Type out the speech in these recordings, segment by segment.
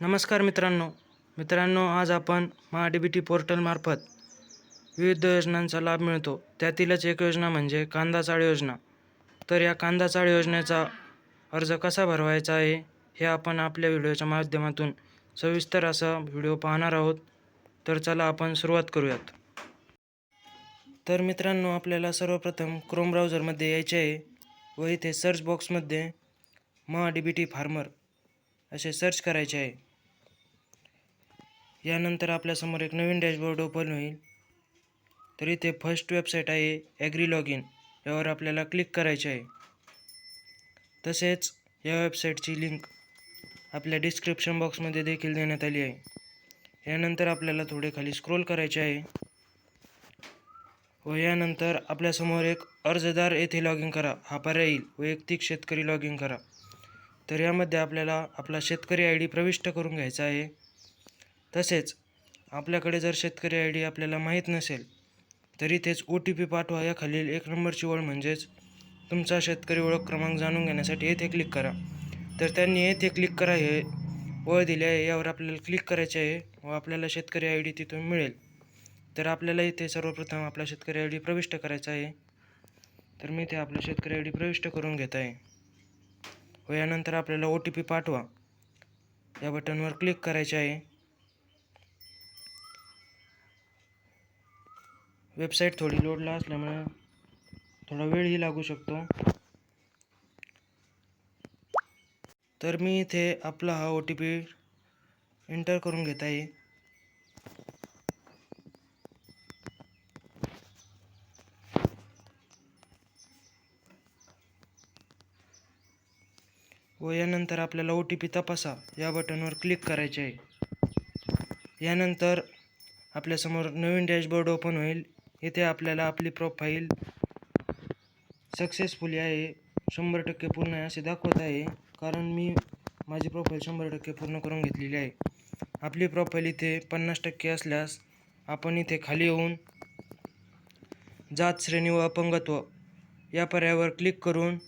नमस्कार मित्रांनो. मित्रांनो आज आपण महा डी बी टी पोर्टलमार्फत विविध योजनांचा लाभ मिळतो. त्यातीलच एक योजना म्हणजे कांदा चाळ योजना. तर या कांदा चाळ योजनेचा अर्ज कसा भरवायचा आहे हे आपण आपल्या व्हिडिओच्या माध्यमातून सविस्तर असा व्हिडिओ पाहणार आहोत. तर चला आपण सुरुवात करूयात. तर मित्रांनो आपल्याला सर्वप्रथम क्रोम ब्राउझरमध्ये यायचे आहे व इथे सर्च बॉक्समध्ये Maha D B T farmer असे सर्च करायचे आहे. यानंतर आपल्यासमोर एक नवीन डॅशबोर्ड ओपन होईल. तर इथे फर्स्ट वेबसाईट आहे ॲग्री लॉग इन यावर आपल्याला क्लिक करायचे आहे. तसेच या वेबसाईटची लिंक आपल्या डिस्क्रिप्शन बॉक्समध्ये देखील देण्यात आली आहे. यानंतर आपल्याला थोडे खाली स्क्रोल करायचे आहे. व यानंतर आपल्यासमोर एक अर्जदार येथे लॉग इन करा. हा पर्याय येईल. वैयक्तिक शेतकरी लॉग इन करा. तर यामध्ये आपल्याला आपला शेतकरी आय डी प्रविष्ट करून घ्यायचा आहे. तसेच आपल्याकडे जर शेतकरी आय डी आपल्याला माहीत नसेल तरी तेच ओ टी पी पाठवा. या खालील एक नंबरची ओळ म्हणजेच तुमचा शेतकरी ओळख क्रमांक जाणून घेण्यासाठी येथे क्लिक करा. तर त्यांनी येथे क्लिक करा हे ओळ दिली आहे. यावर आपल्याला क्लिक करायचे आहे व आपल्याला शेतकरी आय डी तिथून मिळेल. तर आपल्याला इथे सर्वप्रथम आपला शेतकरी आय डी प्रविष्ट करायचा आहे. तर मी इथे आपला शेतकरी आय डी प्रविष्ट करून घेत आहे. व यानंतर आपल्याला ओ टी पी पाठवा. या बटनवर क्लिक करायचे आहे. वेबसाईट थोडी लोडला असल्यामुळे थोडा वेळही लागू शकतो. तर मी इथे आपला हा ओ टी पी एंटर करून घेत आहे. व यानंतर आपल्याला ओ टी पी तपासा. या बटनवर क्लिक करायचे आहे. यानंतर आपल्यासमोर नवीन डॅशबोर्ड ओपन होईल. येथे आपल्याला आपली प्रोफाईल सक्सेसफुली आहे शंभर टक्के पूर्ण आहे असे दाखवत आहे. कारण मी माझी प्रोफाईल शंभर टक्के पूर्ण करून घेतलेली आहे. आपली प्रोफाईल इथे पन्नास टक्के असल्यास आपण इथे खाली येऊन जात श्रेणी व अपंगत्व या पर्यायावर क्लिक करून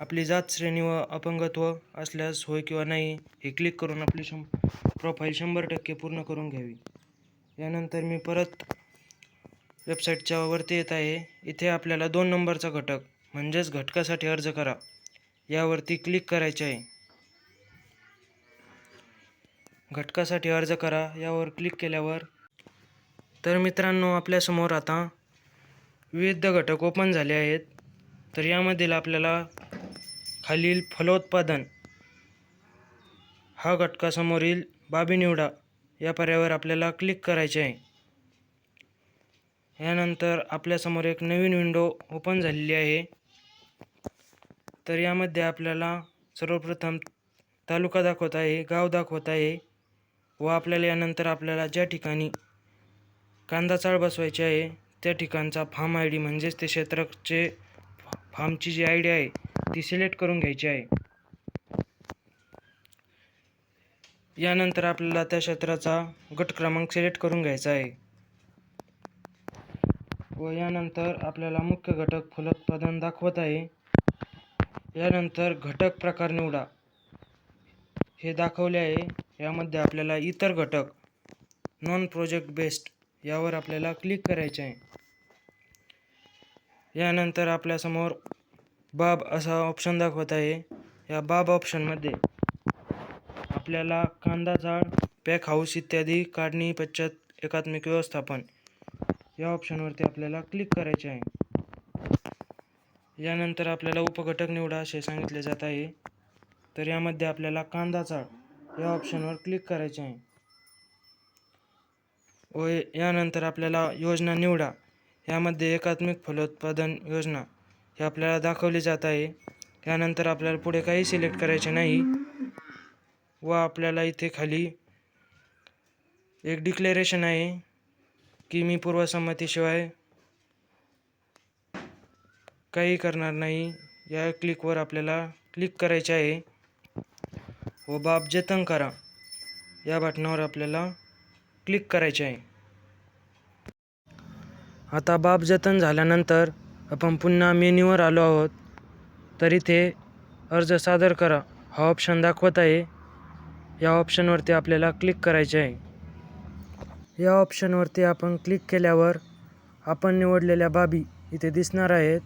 आपली जात श्रेणी व अपंगत्व असल्यास होय किंवा नाही हे क्लिक करून आपली शं प्रोफाईल शंभर टक्के पूर्ण करून घ्यावी. यानंतर मी परत वेबसाईटच्या वरती येत आहे. इथे आपल्याला दोन नंबरचा घटक म्हणजेच घटकासाठी अर्ज करा. यावरती क्लिक करायचे आहे. घटकासाठी अर्ज करा. यावर क्लिक केल्यावर तर मित्रांनो आपल्यासमोर आता विविध घटक ओपन झाले आहेत. तर यामधील आपल्याला खालील फलोत्पादन हा घटकासमोरील बाबी निवडा. या पर्यायावर आपल्याला क्लिक करायचे आहे. यानंतर आपल्यासमोर एक नवीन विंडो ओपन झालेली आहे. तर यामध्ये आपल्याला सर्वप्रथम तालुका दाखवत आहे गाव दाखवत आहे व आपल्याला यानंतर आपल्याला ज्या ठिकाणी कांदा चाळ बसवायची आहे त्या ठिकाणचा फार्म आय डी म्हणजेच ते क्षेत्राचे फार्मची जी आय डी आहे ती सिलेक्ट करून घ्यायची आहे. यानंतर आपल्याला त्या क्षेत्राचा गट क्रमांक सिलेक्ट करून घ्यायचा आहे. व यानंतर आपल्याला मुख्य घटक फलोत्पादन दाखवत आहे. यानंतर घटक प्रकार निवडा. हे दाखवले आहे. यामध्ये आपल्याला इतर घटक. नॉन प्रोजेक्ट बेस्ड यावर आपल्याला क्लिक करायचे आहे. यानंतर आपल्यासमोर बाब असा ऑप्शन दाखवत आहे. या बाब ऑप्शनमध्ये आपल्याला कांदा जाळ पॅक हाऊस इत्यादी काढणी पश्चात एकात्मिक व्यवस्थापन या ऑप्शनवरती आपल्याला क्लिक करायचे आहे. यानंतर आपल्याला उपघटक निवडा असे सांगितले जात आहे. तर यामध्ये आपल्याला कांदा चाळ या ऑप्शनवर क्लिक करायचे आहे. व यानंतर आपल्याला योजना निवडा. यामध्ये एकात्मिक फलोत्पादन योजना हे आपल्याला दाखवली जात आहे. यानंतर आपल्याला पुढे काही सिलेक्ट करायचे नाही. व आपल्याला इथे खाली एक डिक्लेरेशन आहे. की मी पूर्वसंमतीशिवाय काही करणार नाही. या क्लिकवर आपल्याला क्लिक करायचे आहे. व बाब जतन करा. या बटनावर आपल्याला क्लिक करायचे आहे. आता बाब जतन झाल्यानंतर आपण पुन्हा मेन्यूवर आलो आहोत. तर इथे अर्ज सादर करा. हा ऑप्शन दाखवत आहे. या ऑप्शनवरती आपल्याला क्लिक करायचे आहे. या ऑप्शनवरती आपण क्लिक केल्यावर आपण निवडलेल्या बाबी इथे दिसणार आहेत.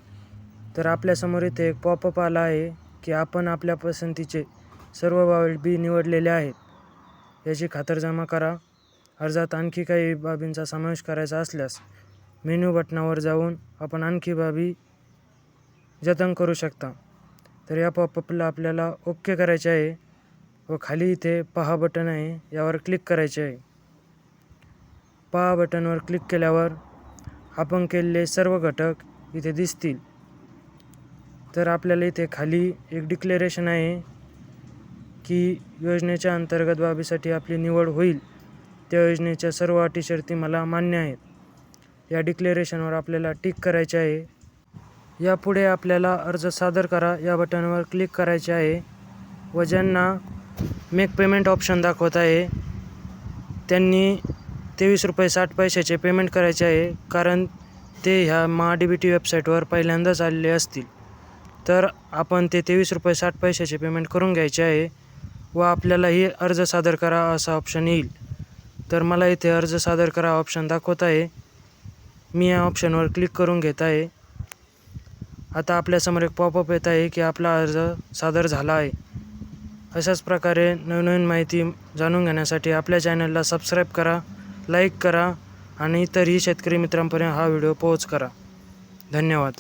तर आपल्यासमोर इथे एक पॉपअप आला आहे की आपण आपल्या पसंतीचे सर्व बाबी निवडलेले आहेत. याची खातरजमा करा. अर्जात आणखी काही बाबींचा समावेश करायचा असल्यास मेन्यू बटनावर जाऊन आपण आणखी बाबी जतन करू शकता. तर या पॉपअपला आपल्याला ओके करायचे आहे व खाली इथे पहा बटन आहे यावर क्लिक करायचे आहे. पहा बटनवर क्लिक केल्यावर आपण केलेले सर्व घटक इथे दिसतील. तर आपल्याला इथे खाली एक डिक्लेरेशन आहे की योजनेच्या अंतर्गत बाबीसाठी आपली निवड होईल. त्या योजनेच्या सर्व अटी शर्ती मला मान्य आहेत. या डिक्लेरेशनवर आपल्याला टिक करायचे आहे. यापुढे आपल्याला अर्ज सादर करा. या बटनवर क्लिक करायचे आहे व ज्यांना मेक पेमेंट ऑप्शन दाखवत आहे त्यांनी तेवीस रुपये साठ पैशाचे पेमेंट करायचे आहे. कारण ते ह्या महा डी बी टी वेबसाईटवर पहिल्यांदाच आलेले असतील. तर आपण ते तेवीस रुपये साठ पैशाचे पेमेंट करून घ्यायचे आहे व आपल्यालाही अर्ज सादर करा असा ऑप्शन येईल. तर मला इथे अर्ज सादर करा ऑप्शन दाखवत आहे. मी या ऑप्शनवर क्लिक करून घेत आहे. आता आपल्यासमोर एक पॉपअप येत आहे की आपला अर्ज सादर झाला आहे. अशाच प्रकारे नवनवीन माहिती जाणून घेण्यासाठी आपल्या चॅनलला सबस्क्राईब करा. लाईक करा आणि इतरही शेतकरी मित्रांपर्यंत हा व्हिडिओ पोहोच करा. धन्यवाद.